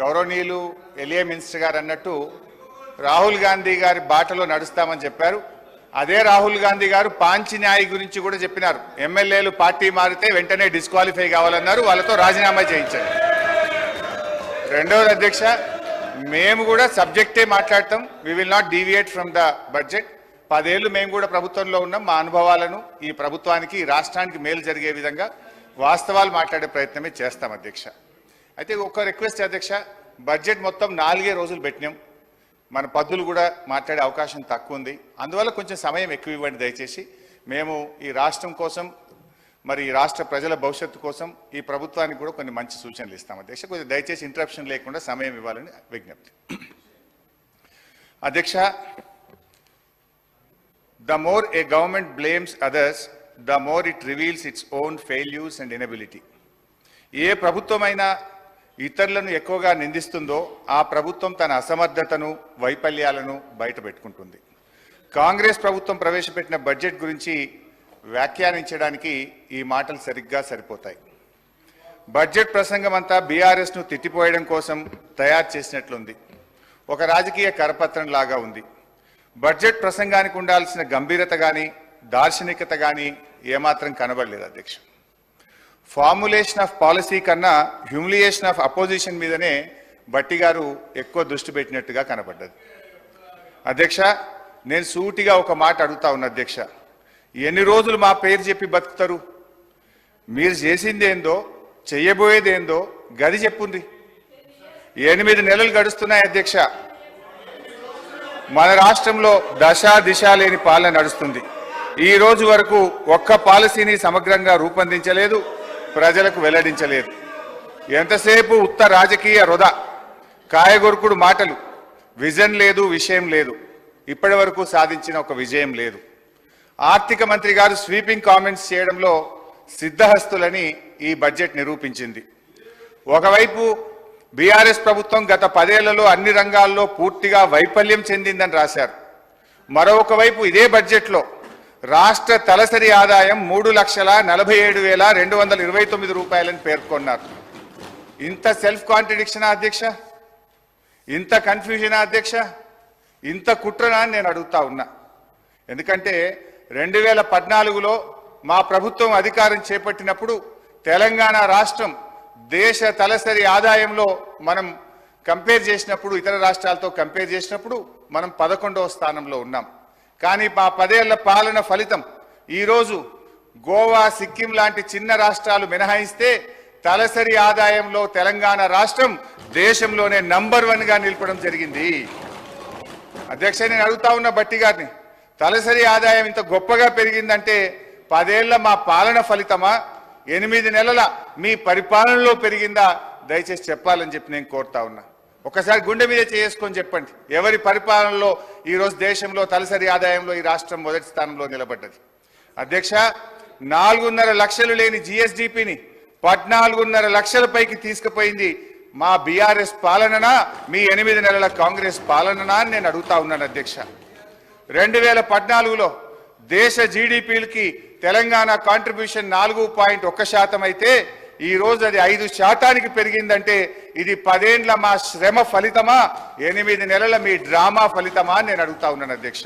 గౌరవనీయులు ఎలియా మినిస్టర్ గారు అన్నట్టు రాహుల్ గాంధీ గారి బాటలో నడుస్తామని చెప్పారు. అదే రాహుల్ గాంధీ గారు పాంచి గురించి కూడా చెప్పినారు. ఎమ్మెల్యేలు పార్టీ మారితే వెంటనే డిస్క్వాలిఫై కావాలన్నారు. వాళ్ళతో రాజీనామా చేయించారు రెండవది అధ్యక్ష మేము కూడా సబ్జెక్టే మాట్లాడతాం. We will not deviate from the budget పదేళ్ళు మేము కూడా ప్రభుత్వంలో ఉన్నాం. మా అనుభవాలను ఈ ప్రభుత్వానికి ఈ రాష్ట్రానికి మేలు జరిగే విధంగా వాస్తవాలు మాట్లాడే ప్రయత్నమే చేస్తాం అధ్యక్ష. అయితే ఒక రిక్వెస్ట్ అధ్యక్ష? బడ్జెట్ మొత్తం నాలుగే రోజులు పెట్టినాం. మన పద్దులు కూడా మాట్లాడే అవకాశం తక్కువ ఉంది. అందువల్ల కొంచెం సమయం ఎక్కువ ఇవ్వండి దయచేసి. మేము ఈ రాష్ట్రం కోసం మరి ఈ రాష్ట్ర ప్రజల భవిష్యత్తు కోసం ఈ ప్రభుత్వానికి కూడా కొన్ని మంచి సూచనలు ఇస్తాం అధ్యక్ష. కొంచెం దయచేసి ఇంటరప్షన్ లేకుండా సమయం ఇవ్వాలని విజ్ఞప్తి. అధ్యక్ష the more a government blames others the more it reveals its own failures and inability ఏ ప్రభుత్వమైనా ఇతరులను ఎక్కువగా నిందిస్తుందో ఆ ప్రభుత్వం తన అసమర్థతను వైఫల్యాలను బయటపెట్టుకుంటుంది. కాంగ్రెస్ ప్రభుత్వం ప్రవేశపెట్టిన బడ్జెట్ గురించి వ్యాఖ్యానించడానికి ఈ మాటలు సరిగ్గా సరిపోతాయి. బడ్జెట్ ప్రసంగం అంతా బీఆర్ఎస్ను తిట్టిపోయడం కోసం తయారు చేసినట్లుంది. ఒక రాజకీయ కరపత్రం లాగా ఉంది. బడ్జెట్ ప్రసంగానికి ఉండాల్సిన గంభీరత కానీ దార్శనికత కానీ ఏమాత్రం కనబడలేదు అధ్యక్షుడు ఫార్ములేషన్ ఆఫ్ పాలసీ కన్నా హ్యూమిలియేషన్ ఆఫ్ అపోజిషన్ మీదనే బట్టి గారు ఎక్కువ దృష్టి పెట్టినట్టుగా కనబడ్డది. అధ్యక్ష నేను సూటిగా ఒక మాట అడుగుతా ఉన్నా అధ్యక్ష. ఎన్ని రోజులు మా పేరు చెప్పి బతుకుతారు? మీరు చేసిందేందో చెయ్యబోయేదేందో గది చెప్పుంది ఎనిమిది నెలలు గడుస్తున్నాయి అధ్యక్ష. మన రాష్ట్రంలో దశ దిశ లేని పాలన నడుస్తుంది. ఈ రోజు వరకు ఒక్క పాలసీని సమగ్రంగా రూపొందించలేదు. ప్రజలకు వెల్లడించలేదు. ఎంతసేపు ఉత్త రాజకీయ వృధా కాయగొరుకుడు మాటలు విజన్ లేదు విషయం లేదు. ఇప్పటి వరకు సాధించిన ఒక విజయం లేదు. ఆర్థిక మంత్రి గారు స్వీపింగ్ కామెంట్స్ చేయడంలో సిద్ధహస్తులని ఈ బడ్జెట్ నిరూపించింది. ఒకవైపు బీఆర్ఎస్ ప్రభుత్వం గత పదేళ్ళలో అన్ని రంగాల్లో పూర్తిగా వైఫల్యం చెందిందని రాశారు. మరొక వైపు ఇదే బడ్జెట్లో రాష్ట్ర తలసరి ఆదాయం మూడు లక్షల నలభై ఏడు వేల రెండు వందల ఇరవై తొమ్మిది రూపాయలని పేర్కొన్నారు. ఇంత సెల్ఫ్ కాంట్రడిక్షన్ అధ్యక్ష? ఇంత కన్ఫ్యూజన్ అధ్యక్ష? ఇంత కుట్రనా అని నేను అడుగుతా ఉన్నా. ఎందుకంటే రెండు వేల పద్నాలుగులో మా ప్రభుత్వం అధికారం చేపట్టినప్పుడు తెలంగాణ రాష్ట్రం దేశ తలసరి ఆదాయంలో మనం కంపేర్ చేసినప్పుడు ఇతర రాష్ట్రాలతో కంపేర్ చేసినప్పుడు మనం పదకొండవ స్థానంలో ఉన్నాం. కానీ మా పదేళ్ళ పాలన ఫలితం. ఈరోజు గోవా సిక్కిం లాంటి చిన్న రాష్ట్రాలు మినహాయిస్తే తలసరి ఆదాయంలో తెలంగాణ రాష్ట్రం దేశంలోనే నంబర్ వన్గా నిలపడం జరిగింది. అధ్యక్ష నేను అడుగుతా ఉన్న బట్టి గారిని తలసరి ఆదాయం ఇంత గొప్పగా పెరిగిందంటే పదేళ్ళ మా పాలన ఫలితమా? ఎనిమిది నెలల మీ పరిపాలనలో పెరిగిందా? దయచేసి చెప్పాలని చెప్పి నేను కోరుతా ఉన్నా. ఒకసారి గుండె మీద చేసుకొని చెప్పండి. ఎవరి పరిపాలనలో ఈరోజు దేశంలో తలసరి ఆదాయంలో ఈ రాష్ట్రం మొదటి స్థానంలో నిలబడ్డది. అధ్యక్ష నాలుగున్నర లక్షలు లేని జిఎస్డిపిని పద్నాలుగున్నర లక్షల పైకి తీసుకుపోయింది మా బీఆర్ఎస్ పాలననా మీ ఎనిమిది నెలల కాంగ్రెస్ పాలననా అని నేను అడుగుతా ఉన్నాను అధ్యక్ష. రెండు వేల పద్నాలుగులో దేశ జీడిపిలకి తెలంగాణ కాంట్రిబ్యూషన్ నాలుగు పాయింట్ ఒక్క శాతం అయితే ఈ రోజు అది ఐదు శాతానికి పెరిగిందంటే ఇది పదేండ్ల మా శ్రమ ఫలితమా? ఎనిమిది నెలల మీ డ్రామా ఫలితమా నేను అడుగుతా ఉన్నాను అధ్యక్ష.